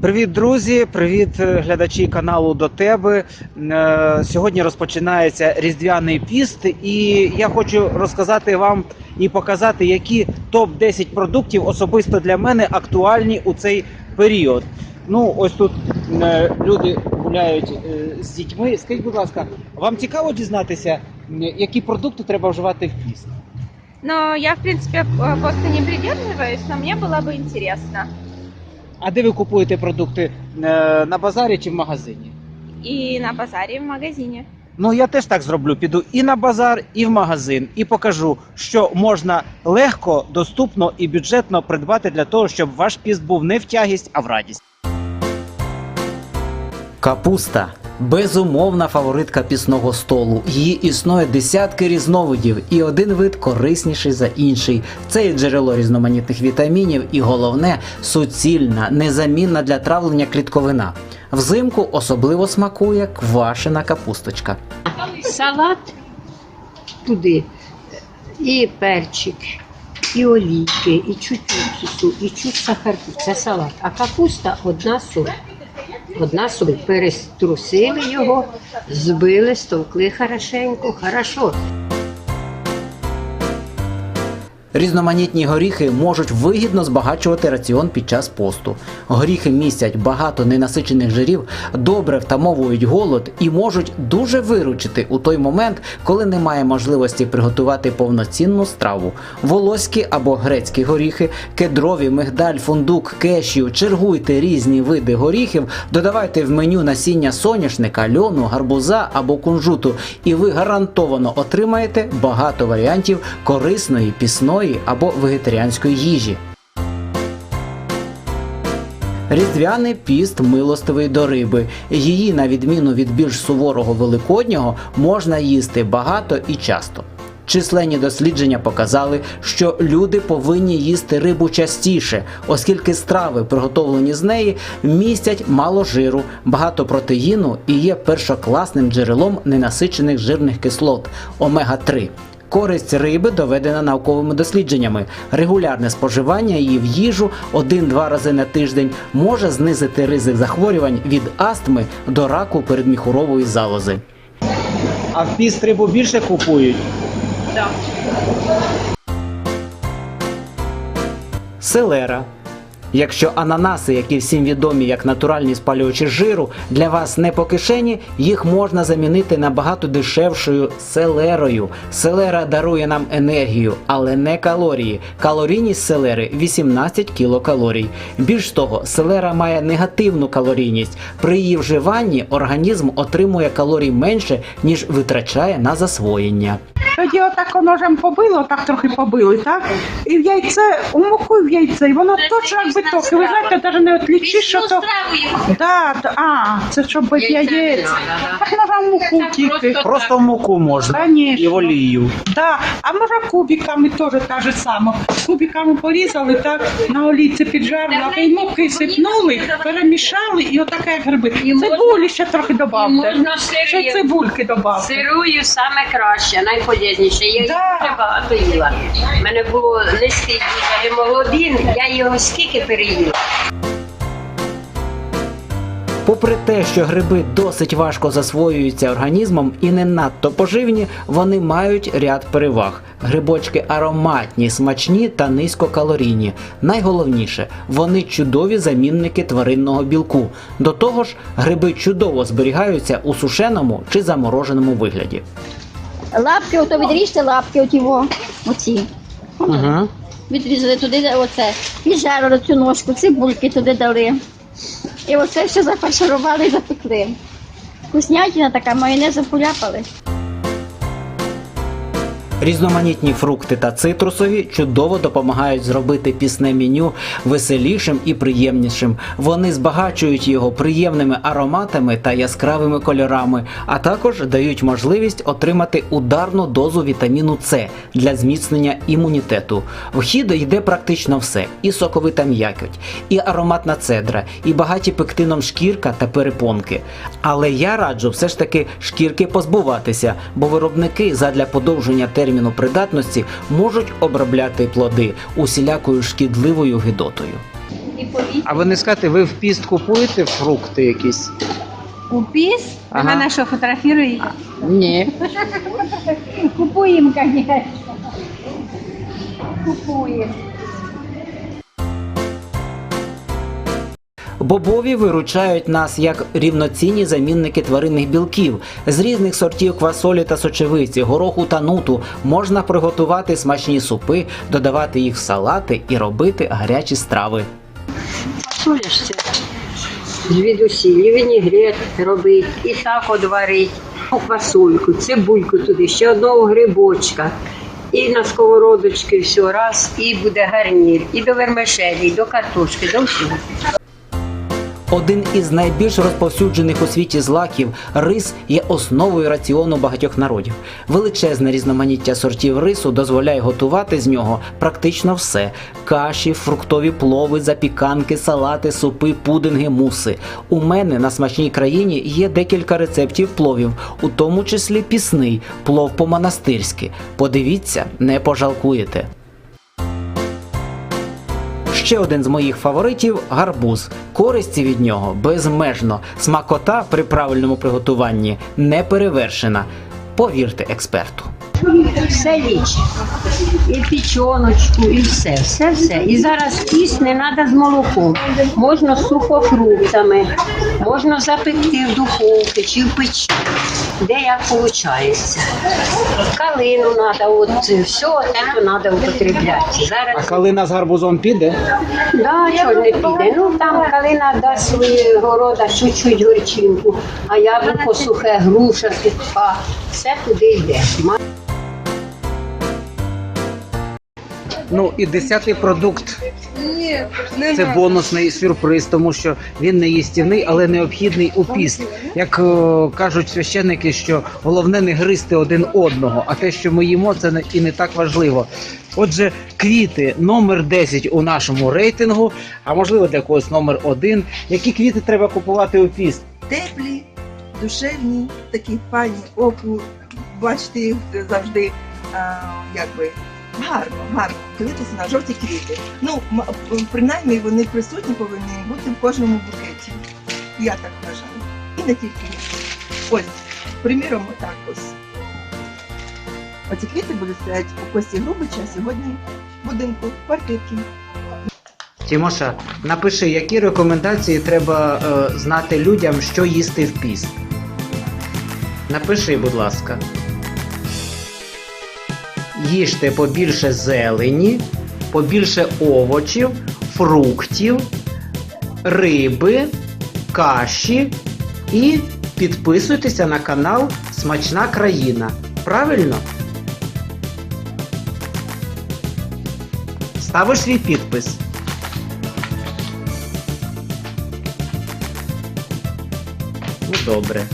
Привіт, друзі! Привіт, е, глядачі каналу до тебе. Е, Сьогодні розпочинається різдвяний піст, і я хочу розказати вам і показати, які топ 10 продуктів особисто для мене актуальні у цей період. Ну, ось тут е, люди гуляють з дітьми. Скажіть, будь ласка, вам цікаво дізнатися, які продукти треба вживати в піст? Но я, в принципе, п- поста не придерживаюсь, но мне было бы интересно. А де ви купуєте продукти Е, на базарі чи в магазині? І на базарі, і в магазині. Ну я теж так зроблю. Піду і на базар, і в магазин, і покажу, що можна легко, доступно і бюджетно придбати для того, щоб ваш піст був не в тягість, а в радість. Капуста безумовна фаворитка пісного столу. Її існує десятки різновидів, і один вид корисніший за інший. Це і джерело різноманітних вітамінів, і головне суцільна, незамінна для травлення клітковина. Взимку особливо смакує квашена капусточка. салат туди, і перчик, і олійки, і чуть уксусу, і чуть сахарку. Це салат. А капуста одна соль. Одна соль. Переструсили його, збили, стовкли хорошенько, хорошо. Різноманітні горіхи можуть вигідно збагачувати раціон під час посту. Горіхи містять багато ненасичених жирів, добре втамовують голод і можуть дуже виручити у той момент, коли немає можливості приготувати повноцінну страву. Волоські або грецькі горіхи, кедрові, мигдаль, фундук, кешю. Чергуйте різні види горіхів, додавайте в меню насіння соняшника, льону, гарбуза або кунжуту, і ви гарантовано отримаєте багато варіантів корисної, пісної або вегетаріанської їжі. Різдвяний піст милостивий до риби. Її, на відміну від більш суворого великоднього, можна їсти багато і часто. Численні дослідження показали, що люди повинні їсти рибу частіше, оскільки страви, приготовлені з неї, містять мало жиру, багато протеїну і є першокласним джерелом ненасичених жирних кислот омега 3 Користь риби доведена науковими дослідженнями. Регулярне споживання її в їжу один-два рази на тиждень може знизити ризик захворювань від астми до раку передміхурової залози. А в піст рибу більше купують. Селера. Якщо ананаси, які всім відомі як натуральні спалювачі жиру, для вас не по кишені, їх можна замінити набагато дешевшою селерою. Селера дарує нам енергію, але не калорії. Калорійність селери 18 кілокалорій. Більш того, селера має негативну калорійність. При її вживанні організм отримує калорій менше, ніж витрачає на засвоєння. Тоді отак ножем побило, так трохи побили, так? І в яйце, у муку і в яйце, і воно точно як биток. І ви знаєте, навіть не отлічиш, що то. Да, да, а, це щоб без яєць. Так можна в муку тільки. Просто в муку можна Конечно. і в олію. Да. А може кубиками теж так же само. Кубиками порізали, так, на олійці піджарили, а й муки сипнули, перемішали і отак як гриби. Цибулі ще трохи додавте. Ще цибульки додавте. Сирую саме краще, найполезніше. Я її Да. дуже багато їла. У мене було низький дуже гемоглобін, я його скільки переїла. Попри те, що гриби досить важко засвоюються організмом і не надто поживні, вони мають ряд переваг. Грибочки ароматні, смачні та низькокалорійні. Найголовніше, вони чудові замінники тваринного білку. До того ж, гриби чудово зберігаються у сушеному чи замороженому вигляді. Лапки, ото відріжте лапки, оті во, оці. Ага. Відрізали туди оце. І жарили цю ножку, цибульки туди дали. І оце все зафарширували і запекли. Вкуснятина така, майонезом поляпали. Різноманітні фрукти та цитрусові чудово допомагають зробити пісне меню веселішим і приємнішим. Вони збагачують його приємними ароматами та яскравими кольорами, а також дають можливість отримати ударну дозу вітаміну С для зміцнення імунітету. В хід йде практично все: і соковита м'якоть, і ароматна цедра, і багаті пектином шкірка та перепонки. Але я раджу все ж таки шкірки позбуватися, бо виробники задля подовження терміну придатності можуть обробляти плоди усілякою шкідливою гидотою. А ви не скажете, ви в піст купуєте фрукти якісь? У піс? Ага. Мене що, фотографірує? Ні. Купуємо, звісно. Купуємо. Бобові виручають нас як рівноцінні замінники тваринних білків. З різних сортів квасолі та сочевиці, гороху та нуту можна приготувати смачні супи, додавати їх в салати і робити гарячі страви. Солиш це звідусіль, і вінігрет робить, і от варить, квасольку, цибульку туди, ще одного грибочка. І на сковородочки все раз, і буде гарнір, і до вермишелі, і до картошки, до всього. Один із найбільш розповсюджених у світі злаків рис є основою раціону багатьох народів. Величезне різноманіття сортів рису дозволяє готувати з нього практично все: каші, фруктові плови, запіканки, салати, супи, пудинги, муси. У мене на смачній країні є декілька рецептів пловів, у тому числі пісний плов по-монастирськи. Подивіться, не пожалкуєте. Ще один з моїх фаворитів гарбуз. Користі від нього безмежно. Смакота при правильному приготуванні не перевершена. Повірте експерту. Все лічить. І печоночку, і все, все, все. І зараз піс не треба з молоком. Можна з сухофруктами, можна запекти в духовці чи в печі. Де як виходить. Калину треба, от все, це треба употребляти. А калина з гарбузом піде? да, чого не піде. Ну там калина дасть свої города чуть-чуть горчинку, а яблуко сухе, груша суха, все туди йде. Ну і десятий продукт. Це бонусний сюрприз, тому що він не їстівний, але необхідний у піст. Як е, кажуть священники, що головне не гризти один одного, а те, що ми їмо, це не і не так важливо. Отже, квіти номер 10 у нашому рейтингу, а можливо для когось номер 1. Які квіти треба купувати у піст? теплі, душевні, такі файні оку. Бачите їх завжди а, якби гарно, гарно. Дивитися на жовті квіти. Ну, принаймні вони присутні повинні бути в кожному букеті. Я так вважаю. І не тільки. Ось, приміром, отак ось. Оці квіти будуть стояти у Кості Грубича сьогодні в будинку квартирки. Тімоша, напиши, які рекомендації треба е, знати людям, що їсти в піст. Напиши, будь ласка. Їжте побільше зелені, побільше овочів, фруктів, риби, каші і підписуйтеся на канал Смачна країна. Правильно? Ставиш свій підпис. Ну, добре.